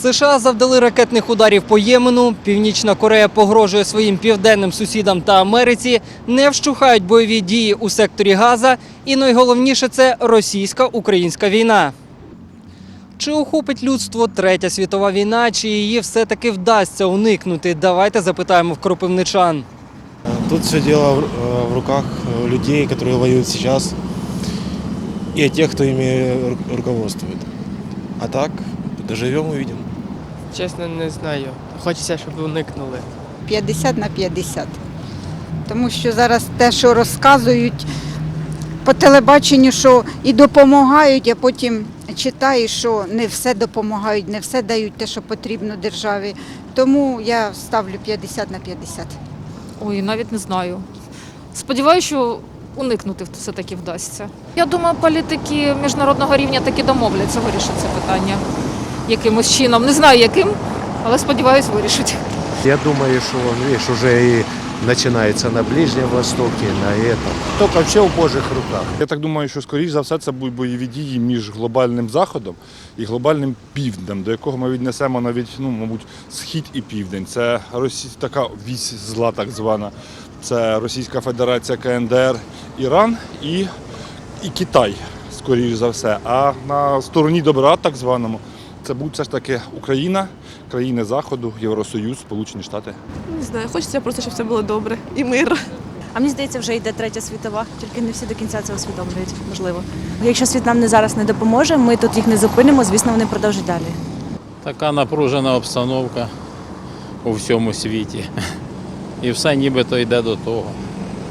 США завдали ракетних ударів по Ємену. Північна Корея погрожує своїм південним сусідам та Америці. Не вщухають бойові дії у секторі Газа. І найголовніше це російсько-українська війна. Чи охопить людство третя світова війна, чи її все-таки вдасться уникнути? Давайте запитаємо в кропивничан. Тут все дело в, э, в руках э, людей, которые воюют сейчас, и тех, кто ими ру- руководствует. А так, доживем, увидим. Чесно, не знаю. Хочеться, щоб уникнули. 50 на 50. Тому що зараз те, що розказують по телебаченню, що і допомагають, а потім читаєш, що не все допомагають, не все дають те, що потрібно державі. Тому я ставлю 50 на 50. Ой, навіть не знаю. Сподіваюся, що уникнути все-таки вдасться. Я думаю, політики міжнародного рівня таки домовляться вирішити це питання якимось чином. Не знаю яким, але сподіваюсь, вирішать. Я думаю, что он, видишь, уже и начинается на Ближнем Востоке, на этом. Только все в Божьих руках. Я так думаю, що скоріш за все це будуть бойові дії між глобальним заходом і глобальним півднем, до якого ми віднесемо навіть, ну, мабуть, схід і південь. Це Росі... така вісь зла, так звана. Це Російська Федерація, КНДР, Іран і, і Китай, скоріш за все. А на стороні добра, так званому, це будуть все ж таки Україна, країни Заходу, Євросоюз, Сполучені Штати. Не знаю, хочеться просто, щоб все було добре і мир. А мені здається, вже йде третя світова, тільки не всі до кінця це усвідомлюють, можливо. Якщо світ нам не зараз не допоможе, ми тут їх не зупинимо, звісно, вони продовжать далі. Така напружена обстановка у всьому світі. І все нібито йде до того.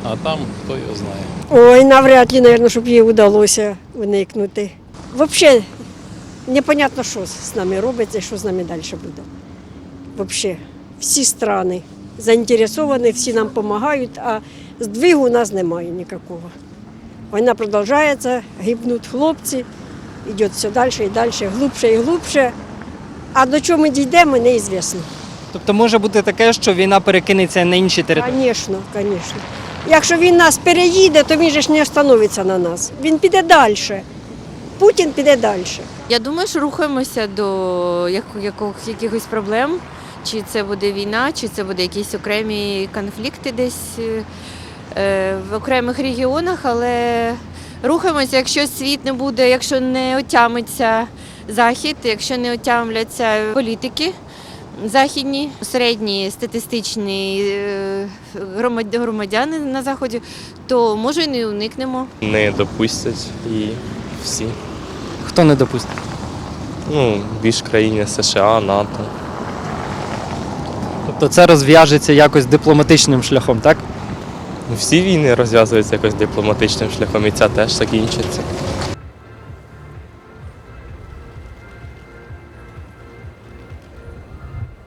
А там хто його знає. Ой, навряд ли, мабуть, щоб їй вдалося уникнути. Взагалі, непонятно, що з нами робиться і що з нами далі буде. Взагалі, всі страни заінтересовані, всі нам допомагають, а здвигу у нас немає ніякого. Війна продовжується, гибнуть хлопці, йде все далі і далі, глубше і глубше. А до чого ми дійдемо, неізвісно. Тобто може бути таке, що війна перекинеться на інші території. Звісно, звісно. Якщо він нас переїде, то він же ж не остановиться на нас. Він піде далі. Путін піде далі. Я думаю, що рухаємося до якихось проблем. Чи це буде війна, чи це буде якісь окремі конфлікти десь е, в окремих регіонах, але рухаємося, якщо світ не буде, якщо не отямиться захід, якщо не отямляться політики західні, середні статистичні е, громадяни на заході, то може і не уникнемо. Не допустять і всі. Хто не допустить? Ну, більш країни США, НАТО. Тобто це розв'яжеться якось дипломатичним шляхом, так? Ну, Всі війни розв'язуються якось дипломатичним шляхом, і ця теж закінчиться.